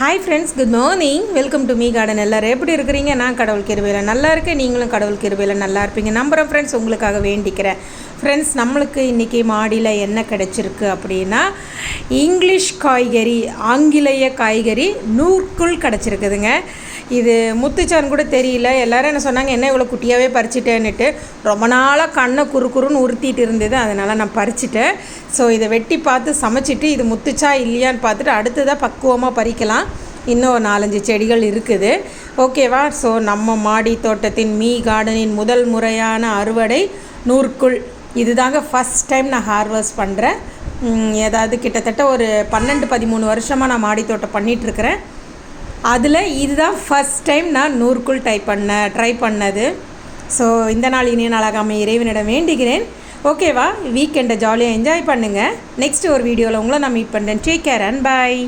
Hi friends good morning welcome to me garden எல்லோரும் எப்படி இருக்கிறீங்க? நான் கடவுள் கிருபையில் நல்லா இருக்கேன். நீங்களும் கடவுள் கிருபையில் நல்லா இருப்பீங்க. நம்புகிறேன் ஃப்ரெண்ட்ஸ் உங்களுக்காக வேண்டிக்கிறேன். ஃப்ரெண்ட்ஸ் நம்மளுக்கு இன்றைக்கி மாடியில் என்ன கிடச்சிருக்கு அப்படின்னா இங்கிலீஷ் காய்கறி ஆங்கிலேய காய்கறி நூற்குள் கிடச்சிருக்குதுங்க. இது முத்துச்சான் கூட தெரியல. எல்லோரும் என்ன சொன்னாங்க என்ன இவ்வளோ குட்டியாகவே பறிச்சிட்டேன்னுட்டு. ரொம்ப நாளாக கண்ணை குறு குறுன்னு உறுத்திட்டு இருந்தது. அதனால் நான் பறிச்சிட்டேன். ஸோ இதை வெட்டி பார்த்து சமைச்சிட்டு இது முத்துச்சா இல்லையான்னு பார்த்துட்டு அடுத்ததாக பக்குவமாக பறிக்கலாம். இன்னும் ஒரு நாலஞ்சு செடிகள் இருக்குது. ஓகேவா? ஸோ நம்ம மாடி தோட்டத்தின் மீ கார்டனின் முதல் முறையான அறுவடை நூற்குள் இதுதாங்க ஃபஸ்ட் டைம் நான் ஹார்வெஸ்ட் பண்ணுறேன் ஏதாவது கிட்டத்தட்ட ஒரு பன்னெண்டு பதிமூணு வருஷமாக நான் மாடி தோட்டம் பண்ணிகிட்ருக்கிறேன் அதில் இதுதான் ஃபஸ்ட் டைம் நான் நூறுக்குள் டைப் பண்ண ட்ரை பண்ணது. ஸோ இந்த நாள் இனிய நாளாக இறைவனிடம் வேண்டுகிறேன். ஓகேவா வீக்கெண்டை ஜாலியாக என்ஜாய் பண்ணுங்கள் நெக்ஸ்ட் ஒரு வீடியோவில் உங்களை நான் மீட் பண்ணுறேன் டேக் கேர் அண்ட் பாய்